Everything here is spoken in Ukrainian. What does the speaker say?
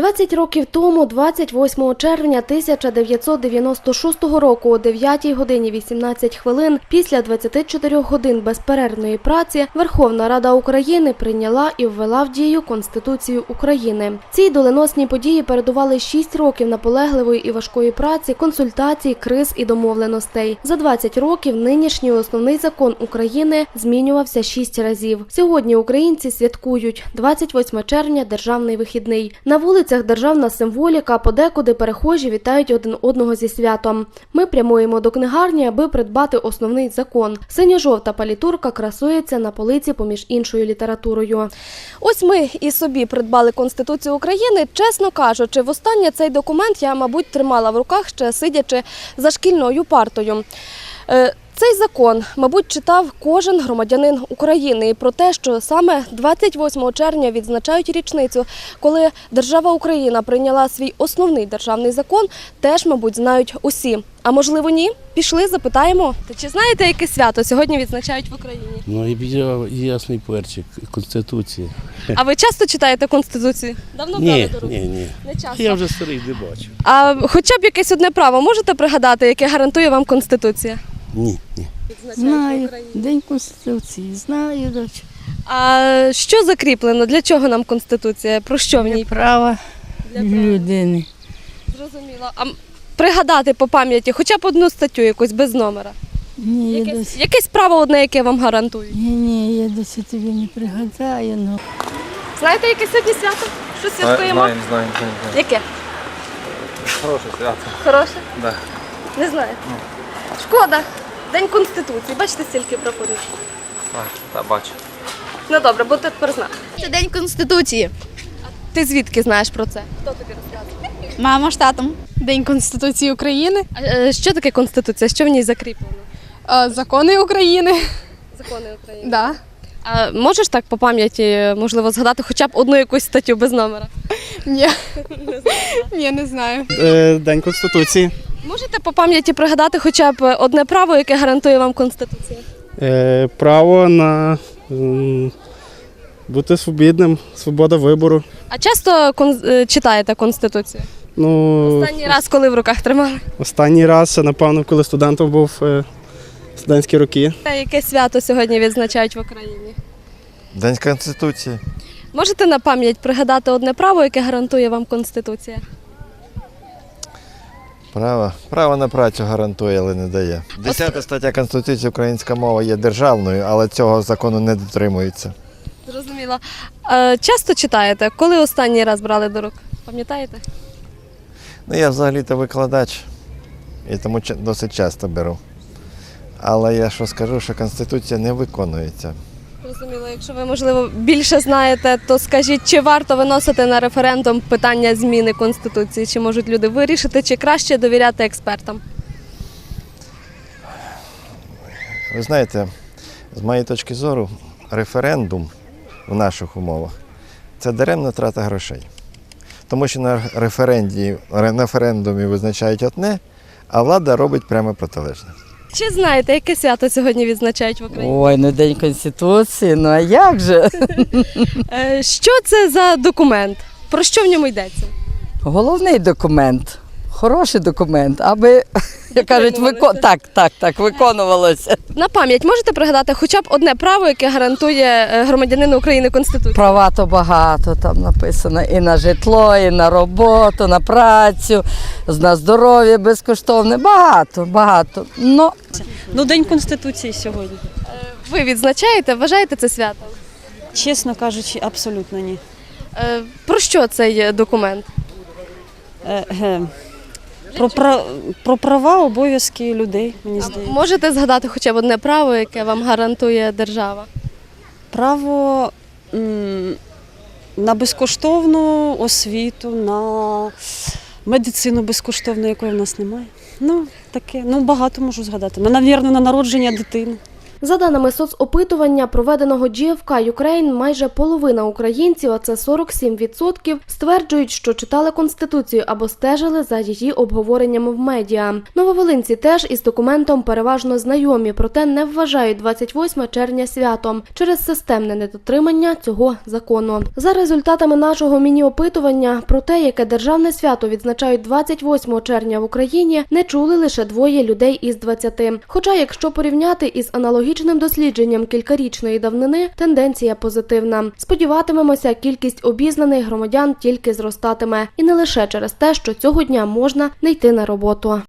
20 років тому, 28 червня 1996 року, о 9 годині 18 хвилин, після 24 годин безперервної праці, Верховна Рада України прийняла і ввела в дію Конституцію України. Цій доленосній події передували 6 років наполегливої і важкої праці, консультацій, криз і домовленостей. За 20 років нинішній основний закон України змінювався 6 разів. Сьогодні українці святкують 28 червня державний вихідний. На вулицях державна символіка, подекуди перехожі вітають один одного зі святом. Ми прямуємо до книгарні, аби придбати основний закон. Синьо-жовта палітурка красується на полиці поміж іншою літературою. Ось ми і собі придбали Конституцію України. Чесно кажучи, востаннє цей документ я, мабуть, тримала в руках ще сидячи за шкільною партою. Цей закон, мабуть, читав кожен громадянин України і про те, що саме 28 червня відзначають річницю, коли держава Україна прийняла свій основний державний закон, теж, мабуть, знають усі. А можливо, ні? Пішли, запитаємо. Та чи знаєте, яке свято сьогодні відзначають в Україні? Ну і ясний перчик Конституції. А ви часто читаєте Конституцію? Давно брали Ні, до рук? ні, ні. Не часто. Я вже старий не бачу. А хоча б якесь одне право можете пригадати, яке гарантує вам Конституція? Ні, ні. Знаю, День Конституції, знаю, дочь. А що закріплено? Для чого нам Конституція? Про що в ній? Права Для права. людини. Зрозуміло. А пригадати по пам'яті хоча б одну статтю якусь без номера. Ні, я Якесь, досі, якесь право одне, яке вам гарантують. ні, ні, я досі тобі не пригадаю. Ну. Знаєте, яке сьогодні свято? Що святкуємо? Знаємо, знаємо, знаємо. Яке? Хороше свято. Хороше? Да. Не знаю. Шкода. День Конституції. Бачите, стільки прапорів. А, та бачу. Ну добре, будете тепер знати. Це День Конституції. Ти звідки знаєш про це? Хто тобі розказує? Мама штатом. День Конституції України, А, е, що таке Конституція? Що в ній закріплено? е, закони України. Закони України. Да. А можеш так по пам'яті, можливо, згадати хоча б одну якусь статтю без номера? Ні. Ні, не знаю. Е, День Конституції. Можете по пам'яті пригадати хоча б одне право, яке гарантує вам Конституція? Е, Право на м, бути свобідним, свобода вибору. А часто кон- е, читаєте Конституцію? Ну, Останній раз, коли в руках тримали? останній раз, напевно, коли студентом був е, студентські роки. Та яке свято сьогодні відзначають в Україні? День Конституції. Можете на пам'ять пригадати одне право, яке гарантує вам Конституція? Право. Право на працю гарантує, але не дає. Десята стаття Конституції українська мова є державною, але цього закону не дотримується. Зрозуміло. Часто читаєте? Коли останній раз брали до рук? Пам'ятаєте? Ну, я взагалі-то викладач, і тому досить часто беру. Але я що скажу, що Конституція не виконується. Зрозуміло, якщо ви, можливо, більше знаєте, то скажіть, чи варто виносити на референдум питання зміни Конституції? Чи можуть люди вирішити, чи краще довіряти експертам? Ви знаєте, з моєї точки зору, референдум в наших умовах це даремна трата грошей. Тому що на референдумі визначають одне, а влада робить прямо протилежне. Чи знаєте, яке свято сьогодні відзначають в Україні? Ой, ну День Конституції, ну а як же? Е, Що це за документ? Про що в ньому йдеться? Головний документ, хороший документ, аби, як кажуть, вико... Так, так, так, виконувалося. На пам'ять можете пригадати хоча б одне право, яке гарантує е, громадянину України Конституція? Права то багато там написано і на житло, і на роботу, на працю, на здоров'я безкоштовне. Багато, багато. Ну, Ну, День Конституції сьогодні. Ви відзначаєте, вважаєте це свято? Чесно кажучи, абсолютно ні. Е, Про що цей е, документ? Е. Про, про права, обов'язки людей, мені здається. Можете згадати хоча б одне право, яке вам гарантує держава? Право на безкоштовну освіту, на медицину безкоштовну, якої в нас немає. Ну, таке. Ну, багато можу згадати. На, навірно, на народження дитини. За даними соцопитування, проведеного GFK Ukraine, майже половина українців, а це 47%, стверджують, що читали конституцію або стежили за її обговоренням в медіа. Нововолинці теж із документом переважно знайомі, проте не вважають 28 червня святом через системне недотримання цього закону. За результатами нашого міні-опитування про те, яке державне свято відзначають 28 червня в Україні, не чули лише двоє людей із 20. Хоча, якщо порівняти із аналогічним дослідженням кількарічної давнини, тенденція позитивна. Сподіватимемося, кількість обізнаних громадян тільки зростатиме, і не лише через те, що цього дня можна не йти на роботу.